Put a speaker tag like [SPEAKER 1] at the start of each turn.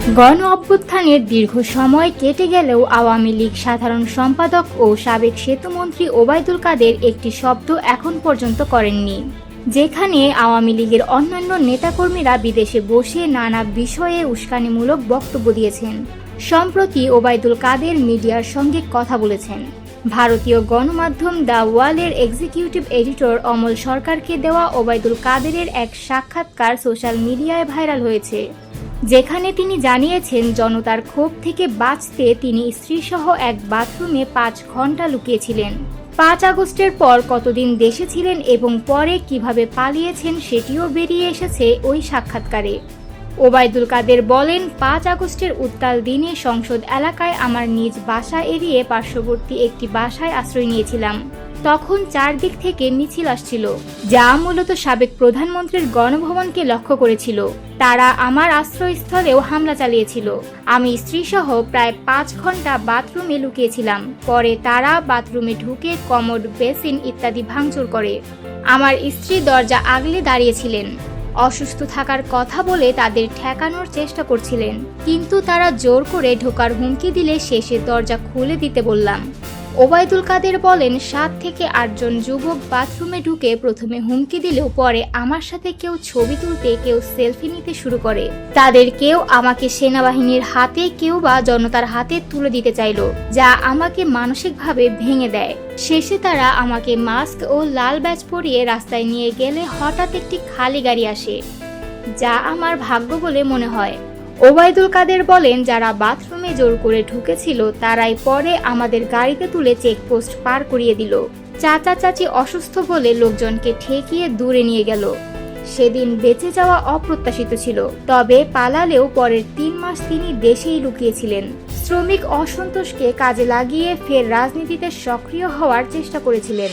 [SPEAKER 1] গণ অভ্যুত্থানের দীর্ঘ সময় কেটে গেলেও আওয়ামী লীগ সাধারণ সম্পাদক ও সাবেক সেতুমন্ত্রী ওবায়দুল কাদের একটি শব্দ এখন পর্যন্ত করেননি। যেখানে আওয়ামী লীগের অন্যান্য নেতাকর্মীরা বিদেশে বসে নানা বিষয়ে উস্কানিমূলক বক্তব্য দিয়েছেন। সম্প্রতি ওবায়দুল কাদের মিডিয়ার সঙ্গে কথা বলেছেন। ভারতীয় গণমাধ্যম দ্য ওয়ালের এক্সিকিউটিভ এডিটর অমল সরকারকে দেওয়া ওবায়দুল কাদেরের এক সাক্ষাৎকার সোশ্যাল মিডিয়ায় ভাইরাল হয়েছে। যেখানে তিনি জানিয়েছেন, জনতার ক্ষোভ থেকে বাঁচতে তিনি স্ত্রীসহ এক বাথরুমে পাঁচ ঘণ্টা লুকিয়েছিলেন। পাঁচ আগস্টের পর কতদিন দেশে ছিলেন এবং পরে কীভাবে পালিয়েছেন সেটিও বেরিয়ে এসেছে ওই সাক্ষাৎকারে। ওবায়দুল কাদের বলেন, পাঁচ আগস্টের উত্তাল দিনে সংসদ এলাকায় আমার নিজ বাসা এড়িয়ে পার্শ্ববর্তী একটি বাসায় আশ্রয় নিয়েছিলাম। তখন চারদিক থেকে মিছিল আসছিল, যা মূলত সাবেক প্রধানমন্ত্রীর গণভবনকে লক্ষ্য করেছিল। তারা আমার আশ্রয়স্থলেও হামলা চালিয়েছিল। আমি স্ত্রীসহ প্রায় পাঁচ ঘণ্টা বাথরুমে লুকিয়েছিলাম। পরে তারা বাথরুমে ঢুকে কমোড, বেসিন ইত্যাদি ভাঙচুর করে। আমার স্ত্রী দরজা আগলে দাঁড়িয়েছিলেন। অসুস্থ থাকার কথা বলে তাদের ঠেকানোর চেষ্টা করছিলেন। কিন্তু তারা জোর করে ঢোকার হুমকি দিলে শেষে দরজা খুলে দিতে বললাম। ওবায়দুল কাদের বলেন, সাত থেকে আটজন যুবক বাথরুমে ঢুকে প্রথমে হুমকি দিলেও পরে আমার সাথে কেউ ছবি তুলতে, কেউ সেলফি নিতে শুরু করে। তাদের কেউ আমাকে সেনাবাহিনীর হাতে, কেউ বা জনতার হাতে তুলে দিতে চাইলো, যা আমাকে মানসিকভাবে ভেঙে দেয়। শেষে তারা আমাকে মাস্ক ও লাল ব্যাজ পরিয়ে রাস্তায় নিয়ে গেলে হঠাৎ একটি খালি গাড়ি আসে, যা আমার ভাগ্য বলে মনে হয়। ওবায়দুল কাদের বলেন, যারা বাথরুমে জোর করে ঢুকেছিল, তারাই পরে আমাদের গাড়িতে তুলে চেকপোস্ট পার করিয়ে দিল। চাচা চাচি অসুস্থ বলে লোকজনকে ঠেকিয়ে দূরে নিয়ে গেল। সেদিন বেঁচে যাওয়া অপ্রত্যাশিত ছিল। তবে পালালেও পরের তিন মাস তিনি দেশেই লুকিয়েছিলেন। শ্রমিক অসন্তোষকে কাজে লাগিয়ে ফের রাজনীতিতে সক্রিয় হওয়ার চেষ্টা করেছিলেন।